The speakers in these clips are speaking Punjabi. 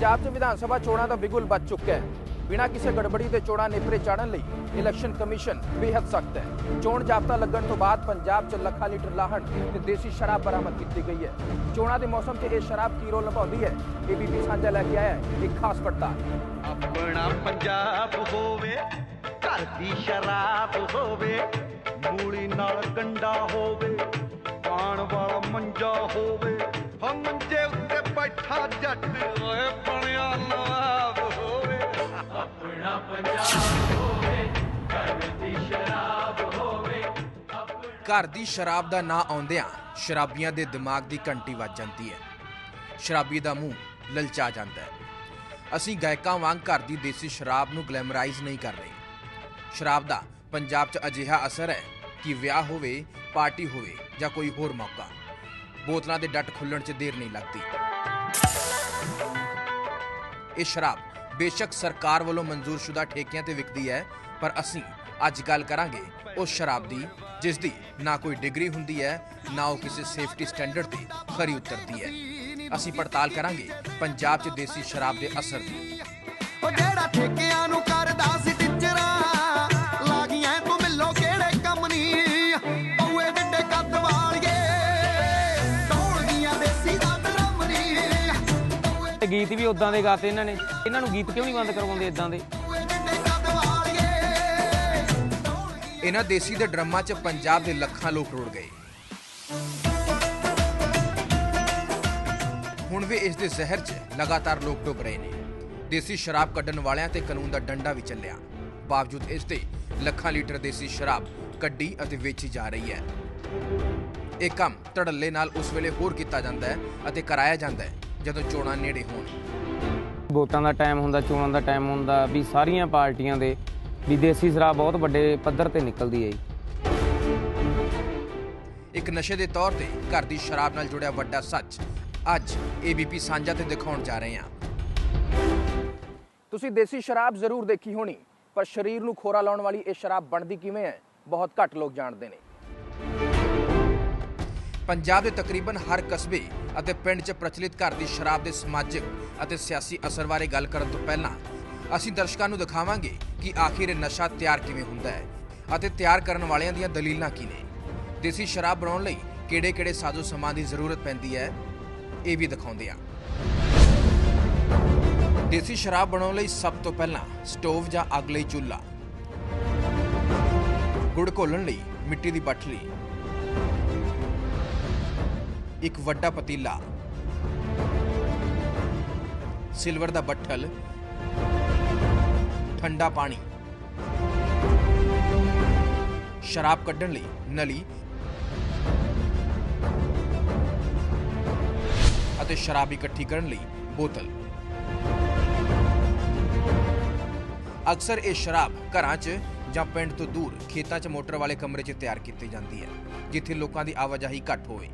ਪੰਜਾਬ 'ਚ ਵਿਧਾਨ ਸਭਾ ਚੋਣਾਂ ਦਾ ਬਿਗੁਲ ਵੱਜ ਚੁੱਕਾ ਹੈ। ਬਿਨਾਂ ਕਿਸੇ ਗੜਬੜੀ ਦੇ ਚੋਣਾਂ ਨੇਪਰੇ ਚਾੜਨ ਲਈ ਇਲੈਕਸ਼ਨ ਕਮਿਸ਼ਨ ਬੇਹੱਦ ਸਖਤ ਹੈ। ਚੋਣ ਜਾਬਤਾ ਲੱਗਣ ਤੋਂ ਬਾਅਦ ਪੰਜਾਬ 'ਚ ਲੱਖਾਂ ਲੀਟਰ ਲਾਹਣ ਤੇ ਦੇਸੀ ਸ਼ਰਾਬ ਬਰਾਮਦ ਕੀਤੀ ਗਈ ਹੈ। ਚੋਣਾਂ ਦੇ ਮੌਸਮ 'ਚ ਇਹ ਸ਼ਰਾਬ ਕੀ ਰੋਲ ਨਿਭਾਉਂਦੀ ਹੈ? ਏਬੀਪੀ ਸਾਂਝਾ ਲੈ ਕੇ ਆਇਆ ਹੈ ਇੱਕ ਖਾਸ ਪੜਤਾਲ। ਆਪਣਾ ਪੰਜਾਬ ਹੋਵੇ, ਘਰ ਦੀ ਸ਼ਰਾਬ ਹੋਵੇ, ਮੂਲੀ ਨਾਲ ਕੰਡਾ ਹੋਵੇ, ਪਾਣ ਵਾਲਾ ਮੰਜਾ ਹੋਵੇ ਹੋ ਮੰਜੇ ਬੈਠਾ ਜੱਟ ਓਏ ਬਣਿਆ ਨਵਾਬ ਹੋਵੇ। ਘਰ ਦੀ ਸ਼ਰਾਬ ਦਾ ਨਾਂ ਆਉਂਦਿਆਂ ਸ਼ਰਾਬੀਆਂ ਦੇ ਦਿਮਾਗ ਦੀ ਘੰਟੀ ਵੱਜ ਜਾਂਦੀ ਹੈ। ਸ਼ਰਾਬੀ ਦਾ ਮੂੰਹ ਲਲਚਾ ਜਾਂਦਾ ਹੈ। ਅਸੀਂ ਗਾਇਕਾਂ ਵਾਂਗ ਘਰ ਦੀ ਦੇਸੀ ਸ਼ਰਾਬ ਨੂੰ ਗਲੈਮਰਾਈਜ਼ ਨਹੀਂ ਕਰ ਰਹੇ। ਸ਼ਰਾਬ ਦਾ ਪੰਜਾਬ 'ਚ ਅਜਿਹਾ ਅਸਰ ਹੈ ਕਿ ਵਿਆਹ ਹੋਵੇ ਪਾਰਟੀ ਹੋਵੇ ਜਾਂ ਕੋਈ ਹੋਰ ਮੌਕਾ ਬੋਤਲਾਂ ਦੇ ਡੱਟ ਖੁੱਲਣ 'ਚ ਦੇਰ ਨਹੀਂ ਲੱਗਦੀ। ਇਹ ਸ਼ਰਾਬ ਬੇਸ਼ੱਕ ਸਰਕਾਰ ਵੱਲੋਂ ਮਨਜ਼ੂਰਸ਼ੁਦਾ ਠੇਕਿਆਂ ਤੇ ਵਿਕਦੀ ਹੈ, ਪਰ ਅਸੀਂ ਅੱਜ ਗੱਲ ਕਰਾਂਗੇ ਉਸ ਸ਼ਰਾਬ ਦੀ, ਜਿਸ ਦੀ ਨਾ ਕੋਈ ਡਿਗਰੀ ਹੁੰਦੀ ਹੈ, ਨਾ ਉਹ ਕਿਸੇ ਸੇਫਟੀ ਸਟੈਂਡਰਡ ਤੇ ਖਰੀ ਉਤਰਦੀ ਹੈ। ਅਸੀਂ ਪੜਤਾਲ ਕਰਾਂਗੇ ਪੰਜਾਬ 'ਚ ਦੇਸੀ ਸ਼ਰਾਬ ਦੇ ਅਸਰ ਦੀ। ਉਹ ਜਿਹੜਾ ਠੇਕਿਆਂ ਨੂੰ ਕਰਦਾ ਸੀ ਗੀਤ ਵੀ ਉਦਾਂ ਦੇ ਗਾਤੇ ਇਹਨਾਂ ਨੇ। ਇਹਨਾਂ ਨੂੰ ਗੀਤ ਕਿਉਂ ਨਹੀਂ ਬੰਦ ਕਰਵਾਉਂਦੇ ਇਦਾਂ ਦੇ? ਇਹਨਾਂ ਦੇਸੀ ਦੇ ਡਰਮਾਂ 'ਚ ਪੰਜਾਬ ਦੇ ਲੱਖਾਂ ਲੋਕ ਰੁੜ ਗਏ। ਹੁਣ ਵੀ ਇਸ ਦੇ ਜ਼ਹਿਰ 'ਚ ਲਗਾਤਾਰ ਲੋਕ ਡੁੱਬ ਰਹੇ ਨੇ। ਦੇਸੀ ਸ਼ਰਾਬ ਕੱਢਣ ਵਾਲਿਆਂ ਤੇ ਕਾਨੂੰਨ ਦਾ ਡੰਡਾ ਵੀ ਚੱਲਿਆ। ਬਾਵਜੂਦ ਇਸ ਤੇ ਲੱਖਾਂ ਲੀਟਰ ਦੇਸੀ ਸ਼ਰਾਬ ਕੱਢੀ ਅਤੇ ਵੇਚੀ ਜਾ ਰਹੀ ਹੈ। ਇਹ ਕੰਮ ਧੜੱਲੇ ਨਾਲ ਉਸ ਵੇਲੇ ਹੋਰ ਕੀਤਾ ਜਾਂਦਾ ਹੈ ਅਤੇ ਕਰਾਇਆ ਜਾਂਦਾ ਹੈ। ਜਦੋਂ ਚੋਣਾਂ ਨੇੜੇ ਹੋਣ। ਵੋਟਾਂ ਦਾ ਟਾਈਮ ਹੁੰਦਾ ਚੋਣਾਂ ਦਾ ਟਾਈਮ ਹੁੰਦਾ ਵੀ ਸਾਰੀਆਂ ਪਾਰਟੀਆਂ ਦੇ ਵੀ ਦੇਸੀ ਸ਼ਰਾਬ ਬਹੁਤ ਵੱਡੇ ਪੱਧਰ ਤੇ ਨਿਕਲਦੀ ਹੈ ਜੀ। ਇੱਕ ਨਸ਼ੇ ਦੇ ਤੌਰ ਤੇ ਘਰ ਦੀ ਸ਼ਰਾਬ ਨਾਲ ਜੁੜਿਆ ਵੱਡਾ ਸੱਚ। ਅੱਜ ਏਬੀਪੀ ਸਾਂਝਾ ਤੇ ਦਿਖਾਉਣ ਜਾ ਰਹੇ ਹਾਂ। ਤੁਸੀਂ ਦੇਸੀ ਸ਼ਰਾਬ ਜ਼ਰੂਰ ਦੇਖੀ ਹੋਣੀ ਪਰ ਸਰੀਰ ਨੂੰ ਖੋਰਾ ਲਾਉਣ ਵਾਲੀ ਇਹ ਸ਼ਰਾਬ ਬਣਦੀ ਕਿਵੇਂ ਹੈ ਬਹੁਤ ਘੱਟ ਲੋਕ ਜਾਣਦੇ ਨੇ। ਪੰਜਾਬ ਦੇ ਤਕਰੀਬਨ ਹਰ ਕਸਬੇ ਅਤੇ ਪਿੰਡ 'ਚ ਪ੍ਰਚਲਿਤ ਘਰ ਦੀ ਸ਼ਰਾਬ ਦੇ ਸਮਾਜਿਕ ਅਤੇ ਸਿਆਸੀ ਅਸਰ ਬਾਰੇ ਗੱਲ ਕਰਨ ਤੋਂ ਪਹਿਲਾਂ ਅਸੀਂ ਦਰਸ਼ਕਾਂ ਨੂੰ ਦਿਖਾਵਾਂਗੇ ਕਿ ਆਖਿਰ ਇਹ ਨਸ਼ਾ ਤਿਆਰ ਕਿਵੇਂ ਹੁੰਦਾ ਹੈ ਅਤੇ ਤਿਆਰ ਕਰਨ ਵਾਲਿਆਂ ਦੀਆਂ ਦਲੀਲਾਂ ਕੀ ਨੇ। ਦੇਸੀ ਸ਼ਰਾਬ ਬਣਾਉਣ ਲਈ ਕਿਹੜੇ-ਕਿਹੜੇ ਸਾਜ਼ੋ ਸਮਾਨ ਦੀ ਜ਼ਰੂਰਤ ਪੈਂਦੀ ਹੈ, ਇਹ ਵੀ ਦਿਖਾਉਂਦੇ ਹਾਂ। ਦੇਸੀ ਸ਼ਰਾਬ ਬਣਾਉਣ ਲਈ ਸਭ ਤੋਂ ਪਹਿਲਾਂ ਸਟੋਵ ਜਾਂ ਅੱਗ ਲਈ ਚੁੱਲ੍ਹਾ ਗੁੜ ਘੋਲਣ ਲਈ ਮਿੱਟੀ ਦੀ ਬੱਠਲੀ ਇੱਕ ਵੱਡਾ ਪਤੀਲਾ। ਸਿਲਵਰ ਦਾ ਬੱਠਲ। ਠੰਡਾ ਪਾਣੀ। ਸ਼ਰਾਬ ਕੱਢਣ ਲਈ ਨਲੀ। ਅਤੇ ਸ਼ਰਾਬ ਇਕੱਠੀ ਕਰਨ ਲਈ ਬੋਤਲ। ਅਕਸਰ ਇਹ ਸ਼ਰਾਬ ਘਰਾਂ 'ਚ ਜਾਂ ਪਿੰਡ ਤੋਂ ਦੂਰ ਖੇਤਾਂ 'ਚ ਮੋਟਰ ਵਾਲੇ ਕਮਰੇ 'ਚ ਤਿਆਰ ਕੀਤੀ ਜਾਂਦੀ ਹੈ, ਜਿੱਥੇ ਲੋਕਾਂ ਦੀ ਆਵਾਜਾਈ ਘੱਟ ਹੋਵੇ।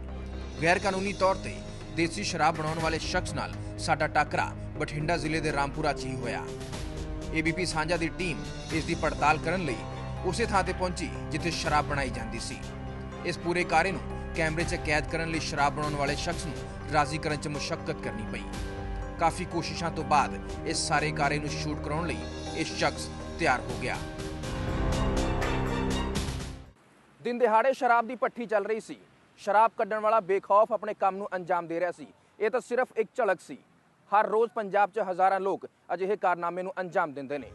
ਗੈਰ ਕਾਨੂੰਨੀ ਤੌਰ ਤੇ ਦੇਸੀ ਸ਼ਰਾਬ ਬਣਾਉਣ ਵਾਲੇ ਸ਼ਖਸ ਨਾਲ ਸਾਡਾ ਟਾਕਰਾ ਬਠਿੰਡਾ ਜ਼ਿਲ੍ਹੇ ਦੇ ਰਾਮਪੁਰਾ 'ਚ ਹੀ ਹੋਇਆ। ਏਬੀਪੀ ਸਾਂਝਾ ਦੀ ਟੀਮ ਇਸ ਦੀ ਪੜਤਾਲ ਕਰਨ ਲਈ ਉਸੇ ਥਾਂ ਤੇ ਪਹੁੰਚੀ ਜਿੱਥੇ ਸ਼ਰਾਬ ਬਣਾਈ ਜਾਂਦੀ ਸੀ। ਇਸ ਪੂਰੇ ਕਾਰੇ ਨੂੰ ਕੈਮਰੇ 'ਚ ਕੈਦ ਕਰਨ ਲਈ ਸ਼ਰਾਬ ਬਣਾਉਣ ਵਾਲੇ ਸ਼ਖਸ ਨੂੰ ਰਾਜ਼ੀ ਕਰਨ 'ਚ ਮੁਸ਼ਕਲ ਕਰਨੀ ਪਈ। ਕਾਫੀ ਕੋਸ਼ਿਸ਼ਾਂ ਤੋਂ ਬਾਅਦ ਇਸ ਸਾਰੇ ਕਾਰੇ ਨੂੰ ਸ਼ੂਟ ਕਰਾਉਣ ਲਈ ਇਹ ਸ਼ਖਸ ਤਿਆਰ ਹੋ ਗਿਆ। ਦਿਨ ਦਿਹਾੜੇ ਸ਼ਰਾਬ ਦੀ ਪੱਠੀ ਚੱਲ ਰਹੀ ਸੀ। ਸ਼ਰਾਬ ਕੱਢਣ ਵਾਲਾ ਬੇਖੌਫ ਆਪਣੇ ਕੰਮ ਨੂੰ ਅੰਜਾਮ ਦੇ ਰਿਹਾ ਸੀ। ਇਹ ਤਾਂ ਸਿਰਫ ਇੱਕ ਝਲਕ ਸੀ। ਹਰ ਰੋਜ਼ ਪੰਜਾਬ 'ਚ ਹਜ਼ਾਰਾਂ ਲੋਕ ਅਜਿਹੇ ਕਾਰਨਾਮੇ ਨੂੰ ਅੰਜਾਮ ਦਿੰਦੇ ਨੇ।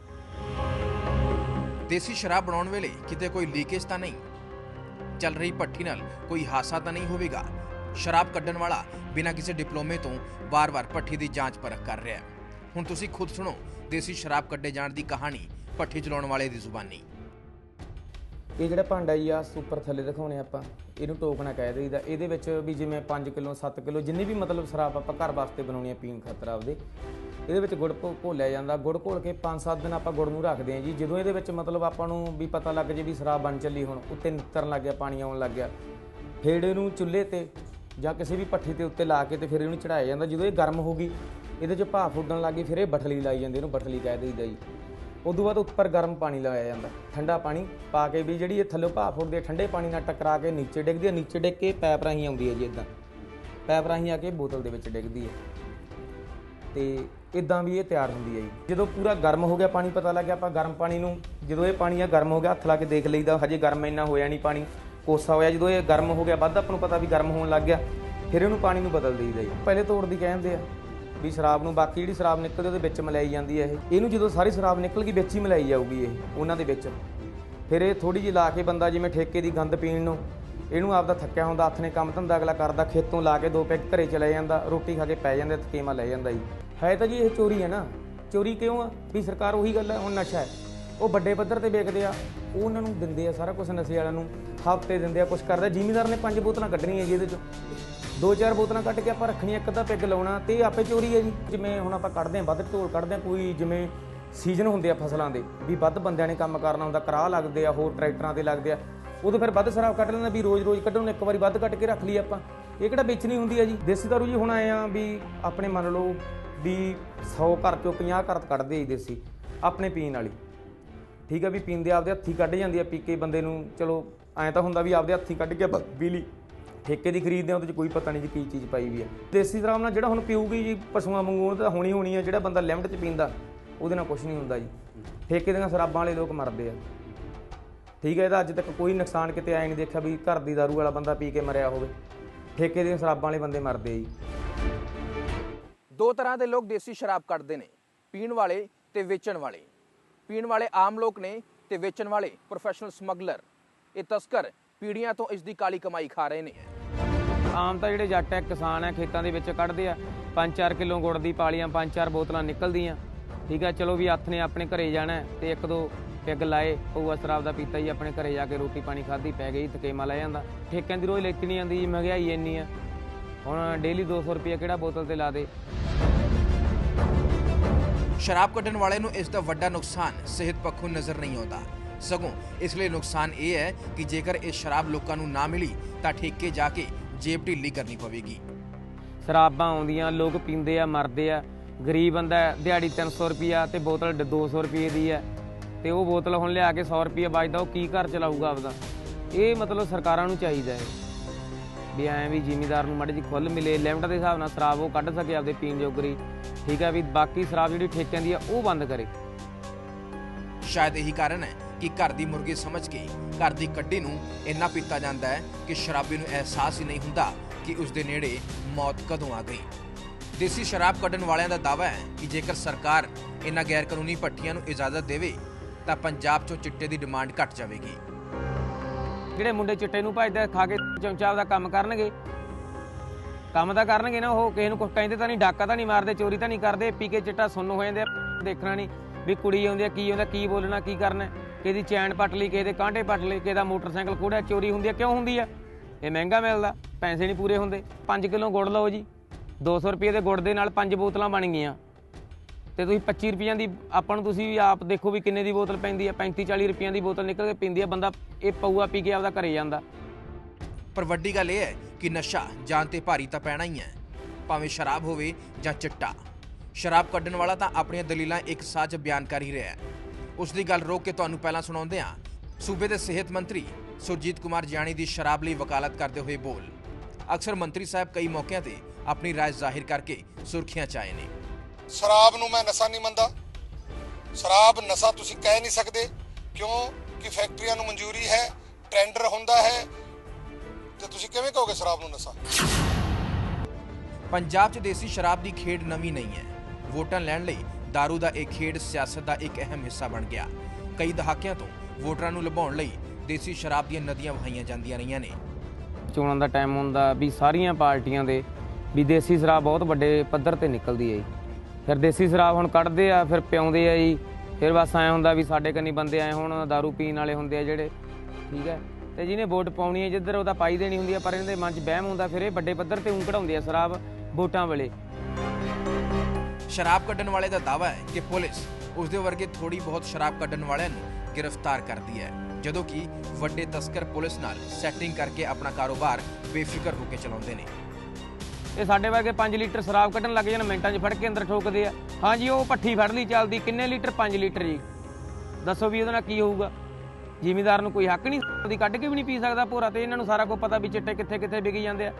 ਦੇਸੀ ਸ਼ਰਾਬ ਬਣਾਉਣ ਵੇਲੇ ਕਿਤੇ ਕੋਈ ਲੀਕੇਜ ਤਾਂ ਨਹੀਂ। ਚੱਲ ਰਹੀ ਭੱਠੀ ਨਾਲ ਕੋਈ ਹਾਸਾ ਤਾਂ ਨਹੀਂ ਹੋਵੇਗਾ। ਸ਼ਰਾਬ ਕੱਢਣ ਵਾਲਾ ਬਿਨਾਂ ਕਿਸੇ ਡਿਪਲੋਮੇ ਤੋਂ ਵਾਰ-ਵਾਰ ਭੱਠੀ ਦੀ ਜਾਂਚ ਪਰਖ ਕਰ ਰਿਹਾ ਹੈ। ਹੁਣ ਤੁਸੀਂ ਖੁਦ ਸੁਣੋ, ਦੇਸੀ ਸ਼ਰਾਬ ਕੱਢੇ ਜਾਣ ਦੀ ਕਹਾਣੀ ਭੱਠੀ ਚਲਾਉਣ ਵਾਲੇ ਦੀ ਜ਼ੁਬਾਨੀ। ਇਹ ਜਿਹੜਾ ਭਾਂਡਾ ਜੀ ਆ ਸੁਪਰ ਥੱਲੇ ਦਿਖਾਉਣੇ ਆਪਾਂ, ਇਹਨੂੰ ਟੋਕਣਾ ਕਹਿ ਦਈਦਾ। ਇਹਦੇ ਵਿੱਚ ਵੀ ਜਿਵੇਂ 5 ਕਿਲੋ 7 ਕਿਲੋ, ਜਿੰਨੀ ਵੀ ਮਤਲਬ ਸ਼ਰਾਬ ਆਪਾਂ ਘਰ ਵਾਸਤੇ ਬਣਾਉਣੀ ਆ ਪੀਣ ਖਾਤਰ ਆਪਦੇ, ਇਹਦੇ ਵਿੱਚ ਗੁੜ ਘੋ- ਘੋਲਿਆ ਜਾਂਦਾ। ਗੁੜ ਘੋਲ ਕੇ 5-7 ਦਿਨ ਆਪਾਂ ਗੁੜ ਨੂੰ ਰੱਖਦੇ ਹਾਂ ਜੀ। ਜਦੋਂ ਇਹਦੇ ਵਿੱਚ ਮਤਲਬ ਆਪਾਂ ਨੂੰ ਵੀ ਪਤਾ ਲੱਗ ਜੇ ਵੀ ਸ਼ਰਾਬ ਬਣ ਚੱਲੀ ਹੁਣ, ਉੱਤੇ ਨਿੱਤਰਨ ਲੱਗ ਗਿਆ, ਪਾਣੀ ਆਉਣ ਲੱਗ ਗਿਆ। ਫੇਰ ਇਹਨੂੰ ਚੁੱਲ੍ਹੇ ਤੇ ਜਾਂ ਕਿਸੇ ਵੀ ਭੱਠੀ ਤੇ ਉੱਤੇ ਲਾ ਕੇ ਤੇ ਫਿਰ ਇਹਨੂੰ ਚੜਾਇਆ ਜਾਂਦਾ। ਜਦੋਂ ਇਹ ਗਰਮ ਹੋ ਗਈ, ਇਹਦੇ 'ਚ ਭਾਫ ਉੱਡਣ ਲੱਗੀ ਫਿਰ ਇਹ ਬਠਲੀ ਲਾਈ ਜਾਂਦੀ, ਇਹਨੂੰ ਬਠਲੀ ਕਹਿ ਦਈਦਾ ਜੀ। ਉਦੋਂ ਬਾਅਦ ਉੱਪਰ ਗਰਮ ਪਾਣੀ ਲਾਇਆ ਜਾਂਦਾ। ਠੰਡਾ ਪਾਣੀ ਪਾ ਕੇ ਵੀ ਜਿਹੜੀ ਇਹ ਥੱਲੋਂ ਭਾਫ ਉੱਡਦੀ ਹੈ, ਠੰਡੇ ਪਾਣੀ ਨਾਲ ਟਕਰਾ ਕੇ ਨੀਚੇ ਡਿੱਗਦੀ ਹੈ। ਨੀਚੇ ਡਿੱਗ ਕੇ ਪੈਪ ਰਾਹੀਂ ਆਉਂਦੀ ਹੈ ਜੀ ਇਦਾਂ। ਪੈਪ ਰਾਹੀਂ ਆ ਕੇ ਬੋਤਲ ਦੇ ਵਿੱਚ ਡਿੱਗਦੀ ਹੈ। ਤੇ ਇਦਾਂ ਵੀ ਇਹ ਤਿਆਰ ਹੁੰਦੀ ਹੈ ਜੀ। ਜਦੋਂ ਪੂਰਾ ਗਰਮ ਹੋ ਗਿਆ, ਪਾਣੀ ਪਤਾ ਲੱਗ ਗਿਆ, ਆਪਾਂ ਗਰਮ ਪਾਣੀ ਨੂੰ ਜਦੋਂ ਇਹ ਪਾਣੀ ਆ ਗਰਮ ਹੋ ਗਿਆ, ਹੱਥ ਲਾ ਕੇ ਦੇਖ ਲਈਦਾ, ਹਜੇ ਗਰਮ ਇੰਨਾ ਹੋਇਆ ਨਹੀਂ ਪਾਣੀ। ਕੋਸਾ ਹੋਇਆ, ਜਦੋਂ ਇਹ ਗਰਮ ਹੋ ਗਿਆ, ਵੱਧ ਆਪਾਂ ਨੂੰ ਪਤਾ ਵੀ ਗਰਮ ਹੋਣ ਲੱਗ ਗਿਆ, ਫਿਰ ਇਹਨੂੰ ਪਾਣੀ ਨੂੰ ਬਦਲ ਦੇਈਦਾ ਜੀ। ਪਹਿਲੇ ਤੋੜਦੀ ਕਹਿੰਦੇ ਆ। ਵੀ ਸ਼ਰਾਬ ਨੂੰ ਬਾਕੀ ਜਿਹੜੀ ਸ਼ਰਾਬ ਨਿਕਲਦੀ ਉਹਦੇ ਵਿੱਚ ਮਿਲਾਈ ਜਾਂਦੀ ਹੈ ਇਹ। ਇਹਨੂੰ ਜਦੋਂ ਸਾਰੀ ਸ਼ਰਾਬ ਨਿਕਲ ਗਈ, ਵਿੱਚ ਹੀ ਮਿਲਾਈ ਜਾਊਗੀ ਇਹ, ਉਹਨਾਂ ਦੇ ਵਿੱਚ। ਫਿਰ ਇਹ ਥੋੜੀ ਜਿਹੀ ਲਾ ਕੇ ਬੰਦਾ ਜਿਵੇਂ ਠੇਕੇ ਦੀ ਗੰਦ ਪੀਣ ਨੂੰ, ਇਹਨੂੰ ਆਪਦਾ ਥੱਕਿਆ ਹੁੰਦਾ, ਹੱਥ ਨੇ ਕੰਮ ਧੰਦਾ ਅਗਲਾ ਕਰਦਾ, ਖੇਤੋਂ ਲਾ ਕੇ ਦੋ ਪੈਕ ਘਰੇ ਚਲੇ ਜਾਂਦਾ, ਰੋਟੀ ਖਾ ਕੇ ਪੈ ਜਾਂਦਾ ਥਕੇਮਾ ਲੈ ਜਾਂਦਾ ਜੀ। ਹੈ ਤਾਂ ਜੀ ਇਹ ਚੋਰੀ ਹੈ ਨਾ। ਚੋਰੀ ਕਿਉਂ ਆ? ਵੀ ਸਰਕਾਰ ਉਹੀ ਗੱਲ ਹੈ, ਹੁਣ ਨਸ਼ਾ ਹੈ। ਉਹ ਵੱਡੇ ਪੱਧਰ ਤੇ ਵੇਚਦੇ ਆ, ਉਹ ਉਹਨਾਂ ਨੂੰ ਦਿੰਦੇ ਆ ਸਾਰਾ ਕੁਝ ਨਸ਼ੇ ਵਾਲਿਆਂ ਨੂੰ, ਹਫ਼ਤੇ ਦਿੰਦੇ ਆ ਕੁਝ ਕਰਦਾ। ਜ਼ਿਮੀਦਾਰ ਨੇ ਪੰਜ ਬੋਤਲਾਂ ਕੱਢਣੀਆਂ ਜੀ ਇਹਦੇ ਚੋਂ। ਦੋ ਚਾਰ ਬੋਤਲਾਂ ਕੱਢ ਕੇ ਆਪਾਂ ਰੱਖਣੀਆਂ, ਇੱਕ ਅੱਧਾ ਪੈਗ ਲਾਉਣਾ ਤੇ ਆਪੇ ਚੋਰੀ ਹੈ ਜੀ। ਜਿਵੇਂ ਹੁਣ ਆਪਾਂ ਕੱਢਦੇ ਆ ਵੱਧ ਢੋਲ ਕੱਢਦੇ ਆ ਕੋਈ ਜਿਵੇਂ ਸੀਜ਼ਨ ਹੁੰਦੇ ਆ ਫਸਲਾਂ ਦੇ, ਵੀ ਵੱਧ ਬੰਦਿਆਂ ਨੇ ਕੰਮ ਕਰਨਾ ਹੁੰਦਾ, ਕਰਾਹ ਲੱਗਦੇ ਆ, ਹੋਰ ਟਰੈਕਟਰਾਂ ਦੇ ਲੱਗਦੇ ਆ, ਉਦੋਂ ਫਿਰ ਵੱਧ ਸ਼ਰਾਬ ਕੱਢ ਲੈਂਦਾ ਵੀ ਰੋਜ਼-ਰੋਜ਼ ਕੱਢਣ ਨੂੰ ਇੱਕ ਵਾਰੀ ਵੱਧ ਕੱਢ ਕੇ ਰੱਖ ਲਈ ਆਪਾਂ। ਇਹ ਕਿਹੜਾ ਵੇਚਣੀ ਹੁੰਦੀ ਆ ਜੀ? ਦੇਸੀ ਦਾਰੂ ਜੀ, ਹੁਣ ਆਏ ਆ ਵੀ ਆਪਣੇ ਮੰਨ ਲਓ ਵੀ 100 ਘਰ ਚੋਂ 50 ਘਰ ਕੱਢਦੇ ਆ ਜੀ ਦੇਸੀ, ਆਪਣੇ ਪੀਣ ਵਾਲੀ। ਠੀਕ ਆ ਵੀ ਪੀਂਦੇ ਆਪਦੇ ਹੱਥੀ ਕੱਢ ਜਾਂਦੀ ਆ, ਪੀ ਕੇ ਬੰਦੇ ਨੂੰ ਚਲੋ, ਐਂ ਤਾਂ ਹੁੰਦਾ ਵੀ ਆਪਦੇ ਹੱਥੀ ਕੱਢ ਕੇ ਬ- ਪੀ ਲਈ। ਠੇਕੇ ਦੀ ਖਰੀਦਦੇ ਆ ਉਹਦੇ ਚ ਕੋਈ ਪਤਾ ਨਹੀਂ ਜੀ ਕੀ ਚੀਜ਼ ਪਾਈ ਵੀ ਆ। ਦੇਸੀ ਸ਼ਰਾਬ ਨਾਲ ਜਿਹੜਾ ਹੁਣ ਪੀਊਗੀ ਜੀ, ਪਸ਼ੂਆਂ ਵਾਂਗੂ, ਉਹ ਤਾਂ ਹੋਣੀ ਹੋਣੀ ਆ, ਜਿਹੜਾ ਬੰਦਾ ਲਿਮਟ ਚ ਪੀਂਦਾ, ਉਹਦੇ ਨਾਲ ਕੁਝ ਨਹੀਂ ਹੁੰਦਾ ਜੀ। ਠੇਕੇ ਦੀਆਂ ਸ਼ਰਾਬਾਂ ਵਾਲੇ ਲੋਕ ਮਰਦੇ ਆ। ਠੀਕ ਹੈ, ਇਹਦਾ ਅੱਜ ਤੱਕ ਕੋਈ ਨੁਕਸਾਨ ਕਿਤੇ ਆਇਆ ਨਹੀਂ ਦੇਖਿਆ ਵੀ ਘਰ ਦੀ ਦਾਰੂ ਵਾਲਾ ਬੰਦਾ ਪੀ ਕੇ ਮਰਿਆ ਹੋਵੇ। ਠੇਕੇ ਦੀਆਂ ਸ਼ਰਾਬਾਂ ਵਾਲੇ ਬੰਦੇ ਮਰਦੇ ਆ ਜੀ। ਦੋ ਤਰ੍ਹਾਂ ਦੇ ਲੋਕ ਦੇਸੀ ਸ਼ਰਾਬ ਕੱਢਦੇ ਨੇ, ਪੀਣ ਵਾਲੇ ਤੇ ਵੇਚਣ ਵਾਲੇ। ਪੀਣ ਵਾਲੇ ਆਮ ਲੋਕ ਨੇ ਤੇ ਵੇਚਣ ਵਾਲੇ ਪ੍ਰੋਫੈਸ਼ਨਲ ਸਮਗਲਰ ਇਹ ਤਸਕਰ ਪੀੜ੍ਹੀਆਂ ਤੋਂ ਇਸ ਦੀ ਕਾਲੀ ਕਮਾਈ ਖਾ ਰਹੇ ਨੇ। ਆਮ ਤਾਂ ਜਿਹੜੇ ਜੱਟ ਹੈ ਕਿਸਾਨ ਹੈ ਖੇਤਾਂ ਦੇ ਵਿੱਚ ਕੱਢਦੇ ਆ। 5-4 ਕਿਲੋ ਗੁੜ ਦੀ ਪਾਲੀਆਂ 5-4 ਬੋਤਲਾਂ ਨਿਕਲਦੀਆਂ। ਠੀਕ ਹੈ ਚਲੋ ਵੀ ਹੱਥ ਨੇ ਆਪਣੇ ਘਰੇ ਜਾਣਾ ਤੇ ਇੱਕ ਦੋ ਪੈਗ ਲਾਏ ਪਊਆ ਸ਼ਰਾਬ ਦਾ ਪੀਤਾ ਜੀ ਆਪਣੇ ਘਰੇ ਜਾ ਕੇ ਰੋਟੀ ਪਾਣੀ ਖਾਧੀ ਪੈ ਗਈ ਥਕੇਮਾ ਲੈ ਜਾਂਦਾ। ਠੇਕਿਆਂ ਦੀ ਰੋਜ਼ ਲੈਤੀ ਨਹੀਂ ਜਾਂਦੀ ਜੀ ਮਹਿੰਗਾਈ ਇੰਨੀ ਆ। ਹੁਣ ਡੇਲੀ 200 ਰੁਪਏ ਕਿਹੜਾ ਬੋਤਲ ਤੇ ਲਾ ਦੇ? ਸ਼ਰਾਬ ਕੱਢਣ ਵਾਲੇ ਨੂੰ ਇਸ ਦਾ ਵੱਡਾ ਨੁਕਸਾਨ ਸਿਹਤ ਪੱਖੋਂ ਨਜ਼ਰ ਨਹੀਂ ਆਉਂਦਾ। ਸਗੋਂ ਇਸ ਲਈ ਨੁਕਸਾਨ ਇਹ ਹੈ ਕਿ ਜੇਕਰ ਇਹ ਸ਼ਰਾਬ ਲੋਕਾਂ ਨੂੰ ਨਾ ਮਿਲੀ ਤਾਂ ਠੇਕੇ ਜਾ ਕੇ ਜੇਬ ਢਿੱਲੀ ਕਰਨੀ ਪਵੇਗੀ। ਸ਼ਰਾਬਾਂ ਆਉਂਦੀਆਂ ਲੋਕ ਪੀਂਦੇ ਆ ਮਰਦੇ ਆ। ਗਰੀਬ ਬੰਦਾ ਦਿਹਾੜੀ 300 ਰੁਪਿਆ ਤੇ ਬੋਤਲ ਡ- 200 ਰੁਪਏ ਦੀ ਹੈ। ਤੇ ਉਹ ਬੋਤਲ ਹੁਣ ਲਿਆ ਕੇ 100 ਰੁਪਏ ਬਚਦਾ ਉਹ ਕੀ ਘਰ ਚਲਾਊਗਾ ਆਪਦਾ? ਇਹ ਮਤਲਬ ਸਰਕਾਰਾਂ ਨੂੰ ਚਾਹੀਦਾ ਹੈ। ਵੀ ਐਂ ਵੀ ਜ਼ਿਮੀਦਾਰ ਨੂੰ ਮਾੜੀ ਜਿਹੀ ਖੁੱਲ ਮਿਲੇ ਲਿਮਟ ਦੇ ਹਿਸਾਬ ਨਾਲ ਸ਼ਰਾਬ ਉਹ ਕੱਢ ਸਕੇ ਆਪਦੇ ਪੀਣ ਜੋਗਰੀ ਠੀਕ ਹੈ ਵੀ ਬਾਕੀ ਸ਼ਰਾਬ ਜਿਹੜੀ ਠੇਕਿਆਂ ਦੀ ਆ ਉਹ ਬੰਦ ਕਰੇ। ਸ਼ਾਇਦ ਇਹੀ ਕਾਰਨ ਹੈ ਕਿ ਘਰ ਦੀ ਮੁਰਗੀ ਸਮਝ ਕੇ ਘਰ ਦੀ ਕੱਢੀ ਨੂੰ ਇੰਨਾ ਪੀਤਾ ਜਾਂਦਾ ਹੈ ਕਿ ਸ਼ਰਾਬੀ ਨੂੰ ਅਹਿਸਾਸ ਹੀ ਨਹੀਂ ਹੁੰਦਾ ਕਿ ਉਸ ਦੇ ਨੇੜੇ ਮੌਤ ਕਦੋਂ ਆ ਗਈ। ਦੇਸੀ ਸ਼ਰਾਬ ਕੱਢਣ ਵਾਲਿਆਂ ਦਾ ਦਾਅਵਾ ਹੈ ਕਿ ਜੇਕਰ ਸਰਕਾਰ ਇਹਨਾਂ ਗੈਰ ਕਾਨੂੰਨੀ ਭੱਠੀਆਂ ਨੂੰ ਇਜਾਜ਼ਤ ਦੇਵੇ, ਤਾਂ ਪੰਜਾਬ 'ਚੋਂ ਚਿੱਟੇ ਦੀ ਡਿਮਾਂਡ ਘਟ ਜਾਵੇਗੀ। ਜਿਹੜੇ ਮੁੰਡੇ ਚਿੱਟੇ ਨੂੰ ਭਜਦੇ ਖਾ ਕੇ ਚਮਚਾ ਦਾ ਕੰਮ ਕਰਨਗੇ। ਕੰਮ ਤਾਂ ਕਰਨਗੇ ਨਾ ਉਹ, ਕਿਸੇ ਨੂੰ ਕੁਝ ਕਹਿੰਦੇ ਤਾਂ ਨਹੀਂ, ਡਾਕਾ ਤਾਂ ਨਹੀਂ ਮਾਰਦੇ, ਚੋਰੀ ਤਾਂ ਨਹੀਂ ਕਰਦੇ, ਪੀ ਕੇ ਚਿੱਟਾ ਸੁੰਨ ਹੋ ਜਾਂਦੇ ਦੇਖਣਾ ਨਹੀਂ ਵੀ ਕੁੜੀ ਆਉਂਦੀ ਆ, ਕੀ ਆਉਂਦਾ, ਕੀ ਬੋਲਣਾ, ਕੀ ਕਰਨਾ। ਕਿਹਦੀ ਚੈਨ ਪੱਟ ਲਈ ਕਿਸੇ ਦੇ ਕਾਂਟੇ ਪੱਟ ਲਈ ਕਿਸੇ ਦਾ ਮੋਟਰਸਾਈਕਲ ਖੋੜਿਆ, ਚੋਰੀ ਹੁੰਦੀ ਹੈ ਕਿਉਂ ਹੁੰਦੀ ਹੈ ਇਹ ਮਹਿੰਗਾ ਮਿਲਦਾ, ਪੈਸੇ ਨਹੀਂ ਪੂਰੇ ਹੁੰਦੇ। 5 ਕਿਲੋ ਗੁੜ ਲਓ ਜੀ 200 ਰੁਪਏ ਦੇ ਗੁੜ ਦੇ ਨਾਲ ਪੰਜ ਬੋਤਲਾਂ ਬਣ ਗਈਆਂ। ਤੇ ਤੁਸੀਂ 25 ਰੁਪਈਆਂ ਦੀ, ਆਪਾਂ ਨੂੰ ਤੁਸੀਂ ਵੀ ਆਪ ਦੇਖੋ ਵੀ ਕਿੰਨੇ ਦੀ ਬੋਤਲ ਪੈਂਦੀ ਹੈ 35 40 ਰੁਪਈਆਂ ਦੀ ਬੋਤਲ ਨਿਕਲ ਕੇ ਪੀਂਦੀ ਹੈ ਬੰਦਾ ਇਹ ਪਊਆ ਪੀ ਕੇ ਆਪਦਾ ਘਰੇ ਜਾਂਦਾ। ਪਰ ਵੱਡੀ ਗੱਲ ਇਹ ਹੈ ਕਿ ਨਸ਼ਾ ਜਾਨ ਤੇ ਭਾਰੀ ਤਾਂ ਪੈਣਾ ਹੀ ਹੈ। ਭਾਵੇਂ ਸ਼ਰਾਬ ਹੋਵੇ ਜਾਂ ਚਿੱਟਾ। ਸ਼ਰਾਬ ਕੱਢਣ ਵਾਲਾ ਤਾਂ ਆਪਣੀਆਂ ਦਲੀਲਾਂ ਇੱਕ ਸਾਚ ਬਿਆਨ ਕਰ ਹੀ ਰਿਹਾ ਹੈ। ਉਸ ਦੀ ਗੱਲ ਰੋਕ ਕੇ ਤੁਹਾਨੂੰ ਪਹਿਲਾਂ ਸੁਣਾਉਂਦੇ ਹਾਂ। ਸੂਬੇ ਦੇ ਸਿਹਤ ਮੰਤਰੀ ਸੁਰਜੀਤ ਕੁਮਾਰ ਜਾਣੀ ਦੀ ਸ਼ਰਾਬ ਲਈ ਵਕਾਲਤ ਕਰਦੇ ਹੋਏ ਬੋਲ। ਅਕਸਰ ਮੰਤਰੀ ਸਾਹਿਬ ਕਈ ਮੌਕਿਆਂ ਤੇ ਆਪਣੀ ਰਾਏ ਜ਼ਾਹਿਰ ਕਰਕੇ ਸੁਰਖੀਆਂ 'ਚ ਆਏ ਨੇ। ਸ਼ਰਾਬ ਨੂੰ ਮੈਂ ਨਸ਼ਾ ਨਹੀਂ ਮੰਨਦਾ। ਸ਼ਰਾਬ ਨਸ਼ਾ ਤੁਸੀਂ ਕਹਿ ਨਹੀਂ ਸਕਦੇ। ਕਿਉਂ? ਕਿ ਫੈਕਟਰੀਆਂ ਨੂੰ ਮਨਜ਼ੂਰੀ ਹੈ ਟੈਂਡਰ ਹੁੰਦਾ ਹੈ। ਤੇ ਤੁਸੀਂ ਕਿਵੇਂ ਕਹੋਗੇ ਸ਼ਰਾਬ ਨੂੰ ਨਸ਼ਾ? ਪੰਜਾਬ 'ਚ ਦੇਸੀ ਸ਼ਰਾਬ ਦੀ ਖੇਡ ਨਵੀਂ ਨਹੀਂ ਹੈ। ਵੋਟਾਂ ਲੈਣ ਲਈ दारू ਦਾ ਇਹ ਖੇਡ ਸਿਆਸਤ ਦਾ ਇੱਕ ਅਹਿਮ ਹਿੱਸਾ ਬਣ ਗਿਆ ਕਈ ਦਹਾਕਿਆਂ ਤੋਂ ਵੋਟਰਾਂ ਨੂੰ ਲੁਭਾਉਣ ਲਈ ਦੇਸੀ ਸ਼ਰਾਬ ਦੀਆਂ ਨਦੀਆਂ ਵਹਾਈਆਂ ਜਾਂਦੀਆਂ ਰਹੀਆਂ ਨੇ ਚੋਣਾਂ ਦਾ ਟਾਈਮ ਹੁੰਦਾ ਵੀ ਸਾਰੀਆਂ ਪਾਰਟੀਆਂ ਦੇ ਵੀ ਦੇਸੀ ਸ਼ਰਾਬ ਬਹੁਤ ਵੱਡੇ ਪੱਧਰ ਤੇ ਨਿਕਲਦੀ ਹੈ ਜੀ ਫਿਰ ਦੇਸੀ ਸ਼ਰਾਬ ਹੁਣ ਕੱਢਦੇ ਆ ਫਿਰ ਪਿਆਉਂਦੇ ਆ ਜੀ ਫਿਰ ਬਸ ਐ ਹੁੰਦਾ ਵੀ ਸਾਡੇ ਕੰਨੀ ਬੰਦੇ ਆਏ ਹੁਣ दारू ਪੀਣ ਵਾਲੇ ਹੁੰਦੇ ਆ ਜਿਹੜੇ ਠੀਕ ਹੈ ਤੇ ਜਿਹਨੇ ਵੋਟ ਪਾਉਣੀ ਹੈ ਜਿੱਧਰ ਉਹਦਾ ਪਾਈ ਦੇਣੀ ਹੁੰਦੀ ਆ ਪਰ ਇਹਨਾਂ ਦੇ ਮਨ 'ਚ ਵਹਿਮ ਹੁੰਦਾ ਫਿਰ ਇਹ ਵੱਡੇ ਪੱਧਰ ਤੇ ਊਂ ਕਢਾਉਂਦੇ ਆ ਸ਼ਰਾਬ ਵੋਟਾਂ ਵੇਲੇ ਸ਼ਰਾਬ ਕੱਢਣ ਵਾਲੇ ਦਾ ਦਾਅਵਾ ਹੈ ਕਿ ਪੁਲਿਸ ਉਸ ਦੇ ਵਰਗੇ ਥੋੜੀ ਬਹੁਤ ਸ਼ਰਾਬ ਕੱਢਣ ਵਾਲਿਆਂ ਨੂੰ ਗ੍ਰਿਫਤਾਰ ਕਰਦੀ ਹੈ, ਜਦੋਂ ਕਿ ਵੱਡੇ ਤਸਕਰ ਪੁਲਿਸ ਨਾਲ ਸੈਟਿੰਗ ਕਰਕੇ ਆਪਣਾ ਕਾਰੋਬਾਰ ਬੇਫਿਕਰ ਹੋ ਕੇ ਚਲਾਉਂਦੇ ਨੇ। ਇਹ ਸਾਡੇ ਵਰਗੇ 5 ਲੀਟਰ ਸ਼ਰਾਬ ਕੱਢਣ ਲੱਗ ਜਾਣ, ਮਿੰਟਾਂ 'ਚ ਫੜ ਕੇ ਅੰਦਰ ਠੋਕਦੇ ਆ। ਹਾਂਜੀ ਉਹ ਪੱਠੀ ਫੜ ਲਈ ਚੱਲਦੀ, ਕਿੰਨੇ ਲੀਟਰ? 5 ਲੀਟਰ ਜੀ। ਦੱਸੋ ਵੀ ਉਹਦੇ ਨਾਲ ਕੀ ਹੋਊਗਾ? ਜ਼ਿਮੀਦਾਰ ਨੂੰ ਕੋਈ ਹੱਕ ਨਹੀਂ ਉਹਦੀ ਕੱਢ ਕੇ ਵੀ ਨਹੀਂ ਪੀ ਸਕਦਾ ਭੋਰਾ, ਤੇ ਇਹਨਾਂ ਨੂੰ ਸਾਰਾ ਕੁਝ ਪਤਾ ਵੀ ਚਿੱਟੇ ਕਿੱਥੇ ਕਿੱਥੇ ਵਿਕੀ ਜਾਂਦੇ ਆ।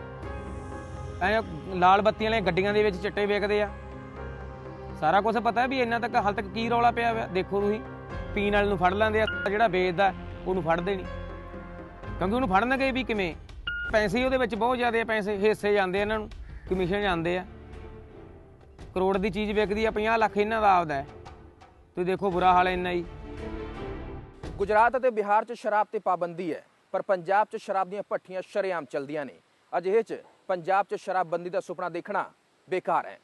ਐ ਲਾਲ ਬੱਤੀਆਂ ਵਾਲੀਆਂ ਗੱਡੀਆਂ ਦੇ ਵਿੱਚ ਚਿੱਟੇ ਵੇਚਦੇ ਆ। ਸਾਰਾ ਕੁਝ ਪਤਾ ਹੈ ਵੀ ਇੰਨਾ ਤੱਕ ਹਾਲ ਤੱਕ ਕੀ ਰੌਲਾ ਪਿਆ ਹੋਇਆ ਦੇਖੋ ਤੁਸੀਂ, ਪੀਣ ਵਾਲੇ ਨੂੰ ਫੜ ਲੈਂਦੇ ਆ, ਜਿਹੜਾ ਵੇਚਦਾ, ਉਹਨੂੰ ਫੜਦੇ ਨਹੀਂ। ਕਿਉਂਕਿ ਉਹਨੂੰ ਫੜਨਗੇ ਵੀ ਕਿਵੇਂ? ਪੈਸੇ ਹੀ ਉਹਦੇ ਵਿੱਚ ਬਹੁਤ ਜ਼ਿਆਦਾ ਪੈਸੇ ਹਿੱਸੇ ਜਾਂਦੇ ਇਹਨਾਂ ਨੂੰ ਕਮਿਸ਼ਨ ਜਾਂਦੇ ਆ। ਕਰੋੜ ਦੀ ਚੀਜ਼ ਵਿਕਦੀ ਆ 50 ਲੱਖ ਇਹਨਾਂ ਦਾ ਆਪਦਾ ਤੁਸੀਂ ਦੇਖੋ ਬੁਰਾ ਹਾਲ ਇੰਨਾ ਹੀ। ਗੁਜਰਾਤ ਅਤੇ ਬਿਹਾਰ 'ਚ ਸ਼ਰਾਬ ਤੇ ਪਾਬੰਦੀ ਹੈ, ਪਰ ਪੰਜਾਬ 'ਚ ਸ਼ਰਾਬ ਦੀਆਂ ਭੱਠੀਆਂ ਸ਼ਰੇਆਮ ਚੱਲਦੀਆਂ ਨੇ। ਅਜਿਹੇ 'ਚ ਪੰਜਾਬ 'ਚ ਸ਼ਰਾਬਬੰਦੀ ਦਾ ਸੁਪਨਾ ਦੇਖਣਾ ਬੇਕਾਰ ਹੈ।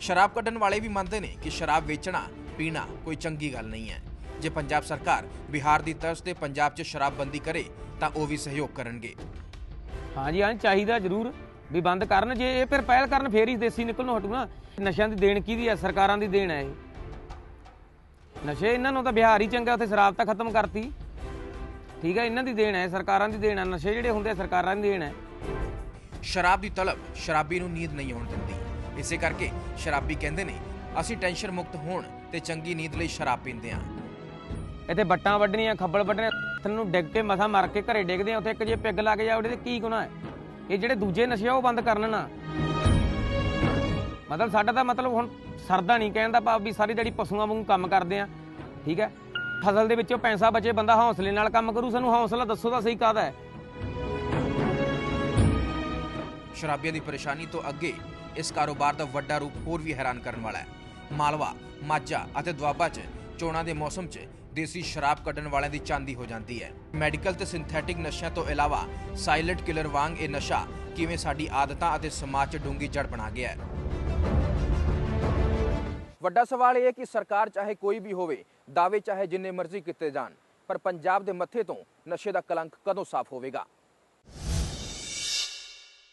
ਸ਼ਰਾਬ ਕੱਢਣ ਵਾਲੇ ਵੀ ਮੰਨਦੇ ਨੇ ਕਿ ਸ਼ਰਾਬ ਵੇਚਣਾ ਪੀਣਾ ਕੋਈ ਚੰਗੀ ਗੱਲ ਨਹੀਂ ਹੈ। ਜੇ ਪੰਜਾਬ ਸਰਕਾਰ ਬਿਹਾਰ ਦੀ ਤਰਜ਼ ਤੇ ਪੰਜਾਬ 'ਚ ਸ਼ਰਾਬਬੰਦੀ ਕਰੇ ਤਾਂ ਉਹ ਵੀ ਸਹਿਯੋਗ ਕਰਨਗੇ। ਹਾਂਜੀ ਹਾਂ ਚਾਹੀਦਾ ਜ਼ਰੂਰ ਵੀ ਬੰਦ ਕਰਨ। ਜੇ ਇਹ ਫਿਰ ਪਹਿਲ ਕਰਨ ਫੇਰ ਹੀ ਦੇਸੀ ਨਿਕਲਣੋਂ ਹਟੂ ਨਾ। ਨਸ਼ਿਆਂ ਦੀ ਦੇਣ ਕਿਹਦੀ ਹੈ? ਸਰਕਾਰਾਂ ਦੀ ਦੇਣ ਹੈ ਇਹ। ਨਸ਼ੇ ਇਹਨਾਂ ਨੂੰ ਤਾਂ ਬਿਹਾਰ ਹੀ ਚੰਗਾ ਉੱਥੇ ਸ਼ਰਾਬ ਤਾਂ ਖਤਮ ਕਰਤੀ। ਠੀਕ ਹੈ ਇਹਨਾਂ ਦੀ ਦੇਣ ਹੈ ਸਰਕਾਰਾਂ ਦੀ ਦੇਣ ਹੈ। ਨਸ਼ੇ ਜਿਹੜੇ ਹੁੰਦੇ ਸਰਕਾਰਾਂ ਦੀ ਦੇਣ ਹੈ। ਸ਼ਰਾਬ ਦੀ ਤਲਬ ਸ਼ਰਾਬੀ ਨੂੰ ਨੀਂਦ ਨਹੀਂ ਆਉਣ ਦਿੰਦੀ। ਇਸੇ ਕਰਕੇ ਸ਼ਰਾਬੀ ਕਹਿੰਦੇ ਨੇ ਅਸੀਂ ਟੈਨਸ਼ਨ ਮੁਕਤ ਹੋਣ ਤੇ ਚੰਗੀ ਨੀਂਦ ਲਈ ਸ਼ਰਾਬ ਪੀਂਦੇ ਹਾਂ। ਇੱਥੇ ਬੱਟਾਂ ਵੱਢਣੀਆਂ ਖੱਬਲ ਵੱਢਣੇ ਨੂੰ ਡਿੱਗ ਕੇ ਮਸਾ ਮਰ ਕੇ ਘਰੇ ਡਿੱਗਦੇ ਆ ਉੱਥੇ ਇੱਕ ਜੇ ਪਿੱਗ ਲੱਗ ਜਾ ਉਹਦੇ ਤੇ ਕੀ ਗੁਨਾਹ ਹੈ? ਇਹ ਜਿਹੜੇ ਦੂਜੇ ਨਸ਼ੇ ਆ ਉਹ ਬੰਦ ਕਰਨ ਨਾ। ਮਤਲਬ ਸਾਡਾ ਤਾਂ ਮਤਲਬ ਹੁਣ ਸਰਦਾ ਨਹੀਂ ਕਹਿਣ ਦਾ ਭਾਵ ਵੀ ਸਾਰੀ ਦਿਹਾੜੀ ਪਸ਼ੂਆਂ ਵਾਂਗੂ ਕੰਮ ਕਰਦੇ ਆ ਠੀਕ ਹੈ? ਫਸਲ ਦੇ ਵਿੱਚੋਂ ਪੈਸਾ ਬਚੇ ਬੰਦਾ ਹੌਸਲੇ ਨਾਲ ਕੰਮ ਕਰੂ ਸਾਨੂੰ ਹੌਸਲਾ ਦੱਸੋ ਤਾਂ ਸਹੀ ਕਾਹਦਾ ਹੈ? ਸ਼ਰਾਬੀਆਂ ਦੀ ਪਰੇਸ਼ਾਨੀ ਤੋਂ ਅੱਗੇ ਇਸ ਕਾਰੋਬਾਰ ਦਾ ਵੱਡਾ ਰੂਪ ਹੋਰ ਵੀ ਹੈਰਾਨ ਕਰਨ ਵਾਲਾ ਹੈ। ਮਾਲਵਾ, ਮਾਝਾ ਅਤੇ ਦੁਆਬਾ 'ਚ ਚੋਣਾਂ ਦੇ ਮੌਸਮ 'ਚ ਦੇਸੀ ਸ਼ਰਾਬ ਕੱਢਣ ਵਾਲਿਆਂ ਦੀ ਚਾਂਦੀ ਹੋ ਜਾਂਦੀ ਹੈ। ਮੈਡੀਕਲ ਤੇ ਸਿੰਥੈਟਿਕ ਨਸ਼ਿਆਂ ਤੋਂ ਇਲਾਵਾ ਸਾਇਲੈਂਟ ਕਿਲਰ ਵਾਂਗ ਇਹ ਨਸ਼ਾ ਕਿਵੇਂ ਸਾਡੀ ਆਦਤਾਂ ਅਤੇ ਸਮਾਜ 'ਚ ਡੂੰਗੀ ਜੜ ਬਣਾ ਗਿਆ ਹੈ? ਵੱਡਾ ਸਵਾਲ ਇਹ ਹੈ ਕਿ ਸਰਕਾਰ ਚਾਹੇ ਕੋਈ ਵੀ ਹੋਵੇ, ਦਾਅਵੇ ਚਾਹੇ ਜਿੰਨੇ ਮਰਜ਼ੀ ਕੀਤੇ ਜਾਣ, ਪਰ ਪੰਜਾਬ ਦੇ ਮੱਥੇ ਤੋਂ ਨਸ਼ੇ ਦਾ ਕਲੰਕ ਕਦੋਂ ਸਾਫ਼ ਹੋਵੇਗਾ?